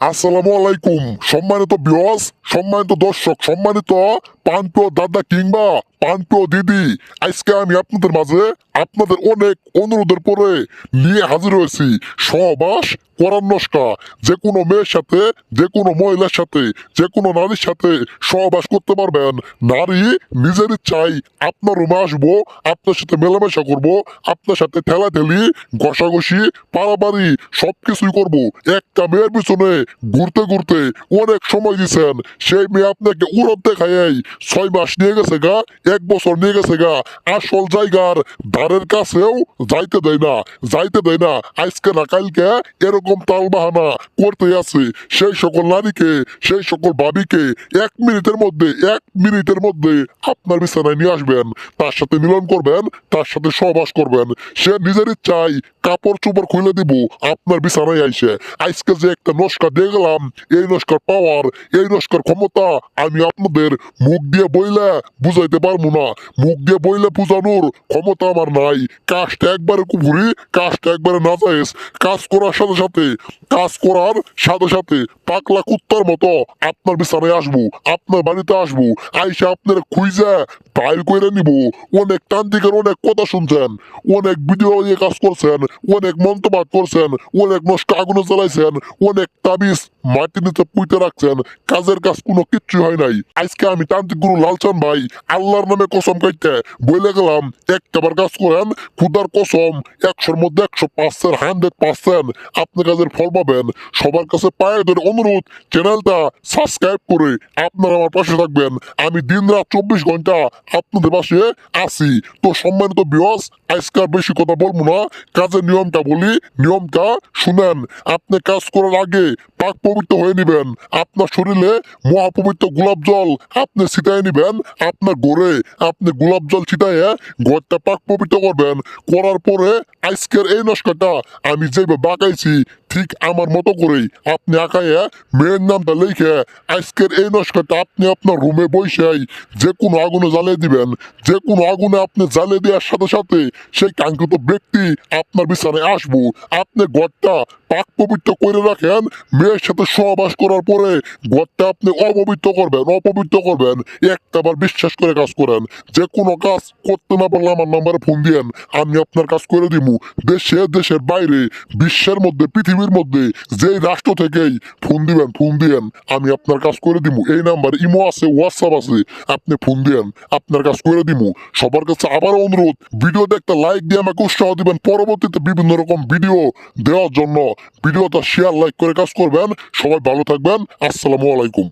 আসসালামু আলাইকুম। সম্মানিত বিয়স সম্মানিত দর্শক সম্মানিত পান্ত দাদা কিংবা পান্প দিদি, আজকে আমি আপনাদের মাঝে আপনাদের অনেক অনুরোধের পরে নিয়ে হাজির হয়েছি। সহবাস পরামর্শকা যে কোনো মেয়ের সাথে, যে কোনো মহিলার সাথে, যে কোনো নারীর সাথে সহবাস করতে পারবেন। নারী নিজের চাই আপনার রুমে আসব, আপনার সাথে মেলামেশা করব, আপনার সাথে ঠেলাঠেলি, ঘষাঘষি পাড়াবাড়ি সব কিছুই করব। একটা মেয়ের পিছনে ঘুরতে ঘুরতে অনেক সময় দিছেন সেই মেয়ে আপনাকে উড়তে খাইয়াই ছয় মাস নিয়ে গেছে গা। এক বছর নিয়ে গেছে গা। আসল জায়গার ধারের কাছেও যাইতে দেয় না, যাইতে দেয় না। আজকে না কালকে এরকম তাল বাহানা করতে আছে। সেই সকল নারীকে, সেই সকল ভাবিকে এক মিনিটের মধ্যে, এক মিনিটের মধ্যে আপনার বিছানায় নিয়ে আসবেন। তার সাথে মিলন করবেন, তার সাথে সহবাস করবেন। সে নিজের ইচ্ছায় কাপড় চোপড় খুলে দিব, আপনার বিছানায় আইসে। আজকে যে একটা নস্কার দিয়ে গেলাম, এই নস্কার পাওয়ার, এই নস্কার ক্ষমতা আমি আপনাদের মুখ দিয়ে বইলে বুঝাইতে পারব না। মুখ দিয়ে বইলে বুঝানোর ক্ষমতা আমার নাই। কাজটা একবারে কুপুরি কাজটা একবারে না যায়স কাজ করার সাথে সাথে, কাজ করার সাথে সাথে পাকলা কুত্তার মতো আপনার বিছানায় আসব, আপনার বাড়িতে আসব, আইসা আপনার খুঁজে বাইর করে নিব। অনেক তান্ত্রিকের অনেক কথা শুনছেন, অনেক ভিডিও দিয়ে কাজ করছেন, অনেক মন্তব্য করছেন, অনেক নষ্ট আগুনে জ্বালাইছেন, অনেক তাবিজ মাটি নিচে পুঁতে রাখছেন। কাজের কাজ কোনো কিচ্ছু হয় নাই। আজকে আমি তান্ত্রিক গুরু লালচান ভাই, আল্লাহর নামে কসম কাইতে বলে গেলাম, একটাবার কাজ করেন খুদার কসম, একশোর মধ্যে একশো পার্সেন্ট হান্ড্রেড পার্সেন্ট আপনি কাজের ফল পাবেন। সবার কাছে পায়ে ধরে অনুরোধ, চ্যানেলটা সাবস্ক্রাইব করে আপনারা আমার পাশে থাকবেন। আমি দিন রাত চব্বিশ ঘণ্টা আপনাদের পাশে আছি। তো সম্মানিত বিয়স আজকে আর বেশি কথা বলব না। কাজের নিয়মটা বলি, নিয়মটা শুনেন। আপনি কাজ করার আগে পাক পবিত্র হয়ে নিবেন। আপনার শরীরে মহাপবিত্র গোলাপ জল আপনি ছিটাই নিবেন, আপনার গোড়ে আপনি গোলাপ জল ছিটাইয়ে ঘরটা পাক পবিত্র করবেন। করার পরে আজকের এই নস্কাটা আমি যেভাবে বাঁকাইছি ঠিক আমার মতো করেই। আপনি আঁকাইয়া মেয়ের নামটা লিখে, আজকের এই নস্কাটা আপনি আপনার রুমে বসেই যে কোনো আগুনে জ্বালিয়ে দিবেন। যে কোনো আগুনে আপনি জ্বালিয়ে দেওয়ার সাথে সাথে সেই কাঙ্ক্ষিত ব্যক্তি আপনার বিছানায় আসব। আপনি ঘরটা পাক পবিত্র করে রাখেন। মেয়ের সাথে সহবাস করার পরে ঘরটা আপনি অপবিত্র করবেন অপবিত্র করবেন। একটাবার বিশ্বাস করে কাজ করেন। যে কোনো কাজ করতে না পারলে আমার নাম্বারে ফোন দিয়েন। আমি আপনার কাজ করে দিব দেশে, দেশের বাইরে, বিশ্বের মধ্যে পৃথিবীর মধ্যে যেই রাষ্ট্র থেকেই ফোন দিবেন, ফোন দিয়েন, আমি আপনার কাজ করে দিব এই নাম্বারে ইমো আছে, হোয়াটসঅ্যাপ আছে, আপনি ফোন দিয়েন, আপনার কাজ করে দিব সবার কাছে আবার অনুরোধ ভিডিওতে একটা লাইক দিয়ে আমাকে উৎসাহ দিবেন। পরবর্তীতে বিভিন্ন রকম ভিডিও দেওয়ার জন্য ভিডিওটা শেয়ার লাইক করে কাজ করবেন। সবাই ভালো থাকবেন। আসসালামু আলাইকুম।